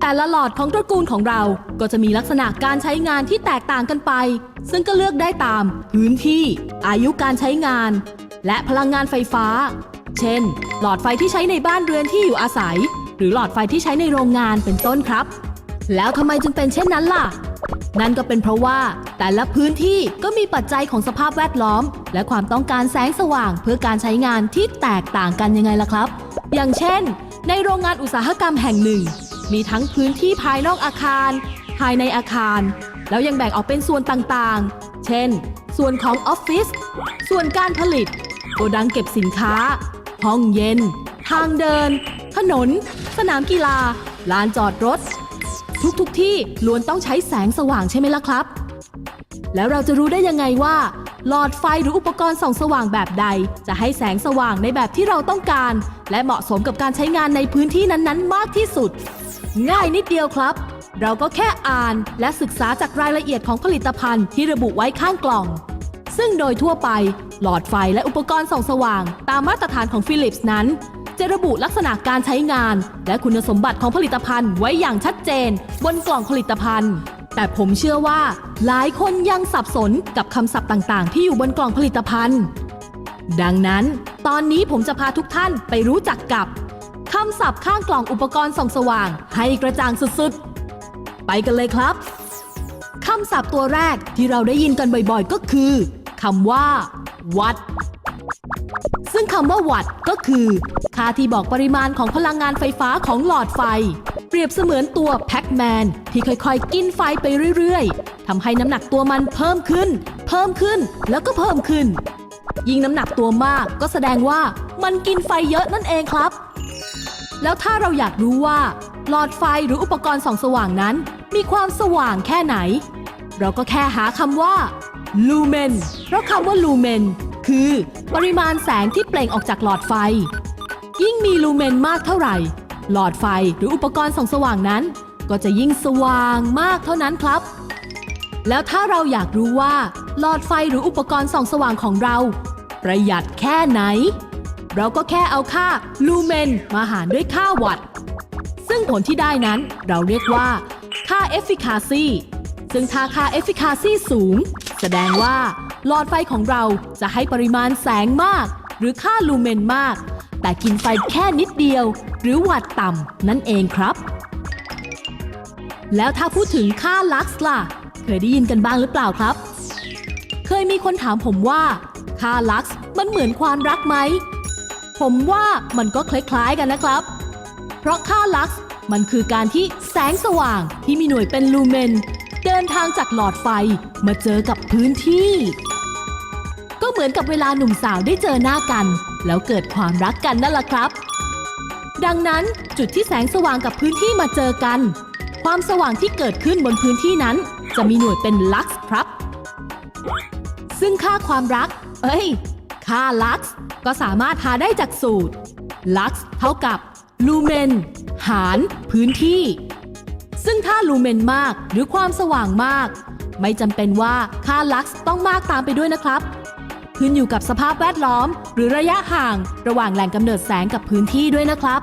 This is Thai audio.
แต่ละหลอดของตระกูลของเราก็จะมีลักษณะการใช้งานที่แตกต่างกันไป ซึ่งก็เลือกได้ตามพื้นที่ อายุการใช้งาน และพลังงานไฟฟ้า เช่น หลอดไฟที่ใช้ในบ้านเรือนที่อยู่อาศัย หรือหลอดไฟที่ใช้ในโรงงานเป็นต้นครับ แล้วทำไมจึงเป็นเช่นนั้นล่ะ นั่นก็เป็นเพราะว่าแต่ละพื้นที่ก็มีปัจจัยของสภาพแวดล้อม และความต้องการแสงสว่างเพื่อการใช้งานที่แตกต่างกันยังไงล่ะครับ อย่างเช่น ในโรงงานอุตสาหกรรมแห่งหนึ่ง มีทั้งพื้นที่ภายนอกอาคาร ภายในอาคาร แล้วยังแบ่งออกเป็นส่วนต่างๆ เช่น ส่วนของออฟฟิศส่วนการผลิต โกดังเก็บสินค้า ห้องเย็น ทางเดิน ถนน สนามกีฬา ลานจอดรถ ทุกๆทที่ล้วนต้องใช้แสงสว่างใช่ไหมล่ะครับ แล้วเราจะรู้ได้ยังไงว่าหลอดไฟหรืออุปกรณ์ส่องสว่างแบบใด จะให้แสงสว่างในแบบที่เราต้องการ และเหมาะสมกับการใช้งานในพื้นที่นั้นๆ มากที่สุด ง่ายนิดเดียวครับ เราก็แค่อ่านและศึกษาจากรายละเอียดของผลิตภัณฑ์ที่ระบุไว้ข้างกล่อง ซึ่งโดยทั่วไป หลอดไฟและอุปกรณ์ส่องสว่าง ตามมาตรฐานของฟิลิปส์นั้น จะระบุลักษณะการใช้งาน และคุณสมบัติของผลิตภัณฑ์ไว้อย่างชัดเจน บนกล่องผลิตภัณฑ์แต่ผมเชื่อว่า หลายคนยังสับสนกับคำศัพท์ต่าง ๆ ที่อยู่บนกล่องผลิตภัณฑ์ ดังนั้น ตอนนี้ผมจะพาทุกท่านไปรู้จักกับคำศัพท์ข้างกล่องอุปกรณ์ส่องสว่าง ให้กระจ่างสุดๆ ไปกันเลยครับคำศัพท์ตัวแรกที่เราได้ยินกันบ่อยๆ ก็คือคำว่า วัตต์ซึ่งคำว่าวัตต์ก็คือค่าที่บอกปริมาณของพลังงานไฟฟ้าของหลอดไฟ เปรียบเสมือนตัวแพ็กแมนที่ค่อยๆ กินไฟไปเรื่อยๆทำให้น้ำหนักตัวมันเพิ่มขึ้น เพิ่มขึ้นแล้วก็เพิ่มขึ้น ยิ่งน้ำหนักตัวมากก็แสดงว่ามันกินไฟเยอะนั่นเองครับ แล้วถ้าเราอยากรู้ว่า หลอดไฟหรืออุปกรณ์ส่องสว่างนั้น มีความสว่างแค่ไหน เราก็แค่หาคำว่าลูเมนเพราะคำว่าลูเมนคือปริมาณแสงที่เปล่งออกจากหลอดไฟ ยิ่งมีลูเมนมากเท่าไหร่ หลอดไฟหรืออุปกรณ์ส่องสว่างนั้น ก็จะยิ่งสว่างมากเท่านั้นครับ แล้วถ้าเราอยากรู้ว่า หลอดไฟหรืออุปกรณ์ส่องสว่างของเรา ประหยัดแค่ไหน เราก็แค่เอาค่าลูเมนมาหารด้วยค่าวัตต์ ซึ่งผลที่ได้นั้นเราเรียกว่า ค่า efficacy ซึ่งถ้าค่า efficacy สูง แสดงว่าหลอดไฟของเราจะให้ปริมาณแสงมาก หรือค่าลูเมนมาก แต่กินไฟแค่นิดเดียว หรือวัตต์ต่ำนั่นเองครับ แล้วถ้าพูดถึงค่าลักซ์ล่ะ เคยได้ยินกันบ้างหรือเปล่าครับ เคยมีคนถามผมว่า ค่าลักซ์มันเหมือนความรักไหม ผมว่ามันก็คล้ายๆกันนะครับ เพราะค่าลักซ์มันคือการที่แสงสว่างที่มีหน่วยเป็นลูเมน เดินทางจากหลอดไฟมาเจอกับพื้นที่ ก็เหมือนกับเวลาหนุ่มสาวได้เจอหน้ากัน แล้วเกิดความรักกันนั่นแหละครับ ดังนั้นจุดที่แสงสว่างกับพื้นที่มาเจอกัน ความสว่างที่เกิดขึ้นบนพื้นที่นั้น จะมีหน่วยเป็นลักซ์ครับ ซึ่งค่าความรัก เอ้ย ค่าลักซ์ก็สามารถหาได้จากสูตร ลักซ์เท่ากับลูเมน หาร พื้นที่ ซึ่งถ้าลูเมนมากหรือความสว่างมาก ไม่จำเป็นว่าค่าลักซ์ต้องมากตามไปด้วยนะครับ ขึ้นอยู่กับสภาพแวดล้อม หรือระยะห่าง ระหว่างแหล่งกำเนิดแสงกับพื้นที่ด้วยนะครับ